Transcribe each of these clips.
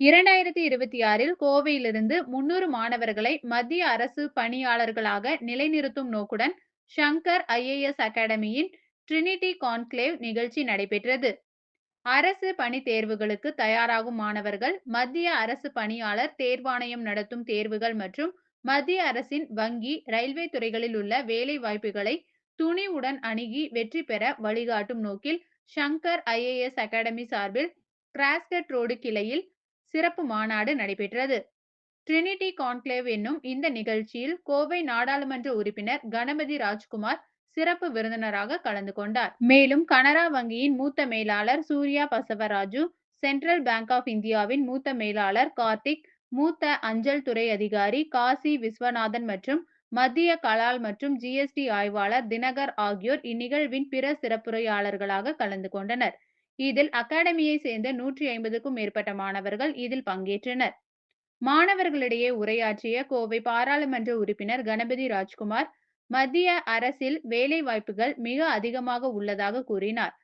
இரண்டாயிரத்தி இருபத்தி ஆறில் கோவையிலிருந்து முன்னூறு மாணவர்களை மத்திய அரசு பணியாளர்களாக நிலைநிறுத்தும் நோக்குடன் ஷங்கர் ஐஏஎஸ் அகாடமியின் ட்ரினிட்டி கான்க்ளேவ் நிகழ்ச்சி நடைபெற்றது. அரசு பணி தேர்வுகளுக்கு தயாராகும் மாணவர்கள் மத்திய அரசு பணியாளர் தேர்வாணையம் நடத்தும் தேர்வுகள் மற்றும் மத்திய அரசின் வங்கி, ரயில்வே துறைகளில் உள்ள வேலை வாய்ப்புகளை துணிவுடன் அணுகி வெற்றி பெற வழிகாட்டும் நோக்கில் ஷங்கர் ஐஏஎஸ் அகாடமி சார்பில் கிராஸ்கட் ரோடு கிளையில் சிறப்பு மாநாடு நடைபெற்றது. ட்ரினிட்டி கான்க்ளேவ் என்னும் இந்த நிகழ்ச்சியில் கோவை நாடாளுமன்ற உறுப்பினர் கணபதி ராஜ்குமார் சிறப்பு விருந்தினராக கலந்து கொண்டார். மேலும் கனரா வங்கியின் மூத்த மேலாளர் Surya Basavaraju, central bank of இந்தியாவின் மூத்த மேலாளர் கார்த்திக், மூத்த அஞ்சல் துறை அதிகாரி காசி விஸ்வநாதன் மற்றும் மத்திய கலால் மற்றும் ஜிஎஸ்டி ஆய்வாளர் தினகர் ஆகியோர் இந்நிகழ்வின் பிற சிறப்புரையாளர்களாக கலந்து கொண்டனர். இதில் அகாடமியை சேர்ந்த நூற்றி ஐம்பதுக்கும் மேற்பட்ட மாணவர்கள் இதில் பங்கேற்றனர். மாணவர்களிடையே உரையாற்றிய கோவை பாராளுமன்ற உறுப்பினர் கணபதி ராஜ்குமார், மத்திய அரசில் வேலை வாய்ப்புகள் மிக அதிகமாக உள்ளதாக கூறினார்.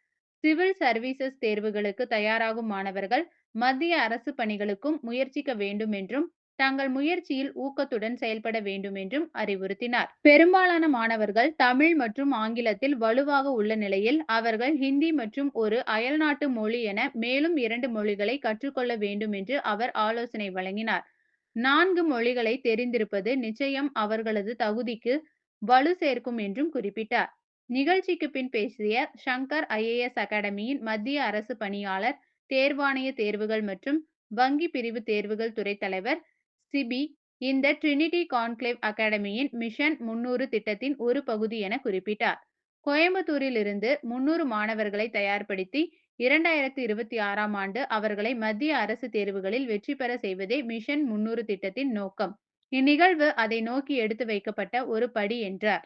சிவில் சர்வீசஸ் தேர்வுகளுக்கு தயாராகும் மாணவர்கள் மத்திய அரசு பணிகளுக்கும் முயற்சிக்க வேண்டும் என்றும், தங்கள் முயற்சியில் ஊக்கத்துடன் செயல்பட வேண்டும் என்றும் அறிவுறுத்தினார். பெரும்பாலான மாணவர்கள் தமிழ் மற்றும் ஆங்கிலத்தில் வலுவாக உள்ள நிலையில், அவர்கள் ஹிந்தி மற்றும் ஒரு அயல்நாட்டு மொழி என மேலும் இரண்டு மொழிகளை கற்றுக்கொள்ள வேண்டும் என்று அவர் ஆலோசனை வழங்கினார். நான்கு மொழிகளை தெரிந்திருப்பது நிச்சயம் அவர்களது தகுதிக்கு வலு சேர்க்கும் என்றும் குறிப்பிட்டார். நிகழ்ச்சிக்கு பின் பேசிய ஷங்கர் ஐஏஎஸ் அகாடமியின் மத்திய அரசு பணியாளர் தேர்வாணைய தேர்வுகள் மற்றும் வங்கி பிரிவு தேர்வுகள் துறை தலைவர் சிபி, இந்த ட்ரினிட்டி கான்க்ளேவ் அகாடமியின் மிஷன் முன்னூறு திட்டத்தின் ஒரு பகுதி என குறிப்பிட்டார். கோயம்புத்தூரிலிருந்து முன்னூறு மாணவர்களை தயார்படுத்தி இரண்டாயிரத்தி இருபத்தி ஆறாம் ஆண்டு அவர்களை மத்திய அரசு தேர்வுகளில் வெற்றி பெற செய்வதே மிஷன் முன்னூறு திட்டத்தின் நோக்கம். இந்நிகழ்வு அதை நோக்கி எடுத்து வைக்கப்பட்ட ஒரு படி என்றார்.